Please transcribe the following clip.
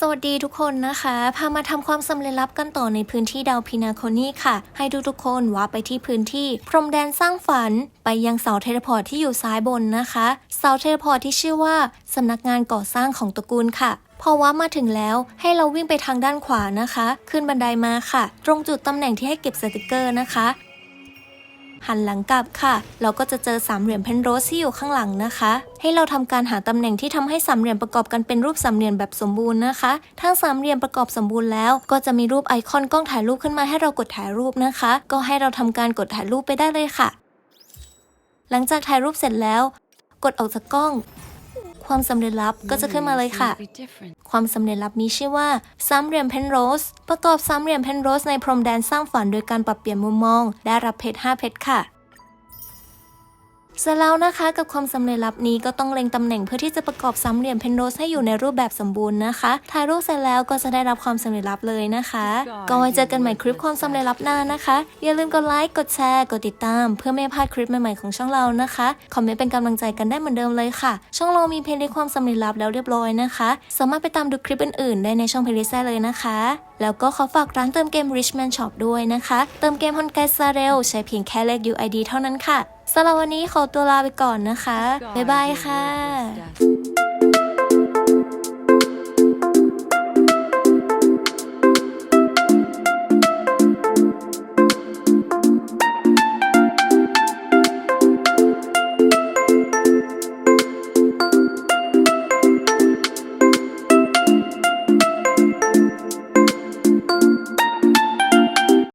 สวัสดีทุกคนนะคะ พามาทำความสำเร็จลับกันต่อในพื้นที่ดาวพินาโคนี่ค่ะ ให้ทุกๆคนว่าไปที่พื้นที่ พรมแดนสร้างฝัน ไปยังเสาเทเลพอร์ตที่อยู่ซ้ายบนนะคะ เสาเทเลพอร์ตที่ชื่อว่าสำนักงานก่อสร้างของตระกูลค่ะพอว่ามาถึงแล้วให้เราวิ่งไปทางด้านขวานะคะ ขึ้นบันไดมาค่ะ ตรงจุดตำแหน่งที่ให้เก็บสติกเกอร์นะคะ หันหลังกลับค่ะ เราก็จะเจอสามเหลี่ยมเพนโรสที่อยู่ข้างหลังนะคะ ให้เราทำการหาตำแหน่งที่ทำให้สามเหลี่ยมประกอบกันเป็นรูปสามเหลี่ยมแบบสมบูรณ์นะคะถ้าสามเหลี่ยมประกอบสมบูรณ์แล้ว ก็จะมีรูปไอคอนกล้องถ่ายรูปขึ้นมาให้เรากดถ่ายรูปนะคะ ก็ให้เราทำการกดถ่ายรูปไปได้เลยค่ะ หลังจากถ่ายรูปเสร็จแล้ว กดออกจากกล้อง ความสำเร็จลับก็จะขึ้นมาเลยค่ะ ความสำเร็จลับมีชื่อว่าสามเหลี่ยมเพนโรส ประกอบสามเหลี่ยมเพนโรสในพรมแดนสร้างฝันโดยการปรับเปลี่ยนมุมมอง ได้รับเพชร5เพชรค่ะ เสร็จแล้วนะคะกับความสำเร็จลับนี้ก็ต้องเล็งตำแหน่งเพื่อที่จะประกอบสามเหลี่ยมเพนโรสให้อยู่ในรูปแบบสมบูรณ์นะคะ ถ่ายรูปเสร็จแล้วก็จะได้รับความสำเร็จลับเลยนะคะ ก็ไว้เจอกันใหม่คลิปความสำเร็จลับหน้านะคะ อย่าลืมกดไลค์ กดแชร์ กดติดตาม เพื่อไม่พลาดคลิปใหม่ๆของช่องเรานะคะ คอมเมนต์เป็นกำลังใจกันได้เหมือนเดิมเลยค่ะ ช่องเรามีเพลย์ลิสต์ความสำเร็จลับแล้วเรียบร้อยนะคะ สามารถไปตามดูคลิปอื่นๆ ได้ในช่องเพลย์ลิสต์ได้เลยนะคะ แล้วก็ขอฝากร้านเติมเกม Richman Shop ด้วยนะคะ เติมเกมฮอนไกซาเรลใช้เพียงแค่เลข UID เท่านั้นค่ะ สำหรับวันนี้ขอตัวลาไปก่อนนะคะ บ๊ายบายค่ะ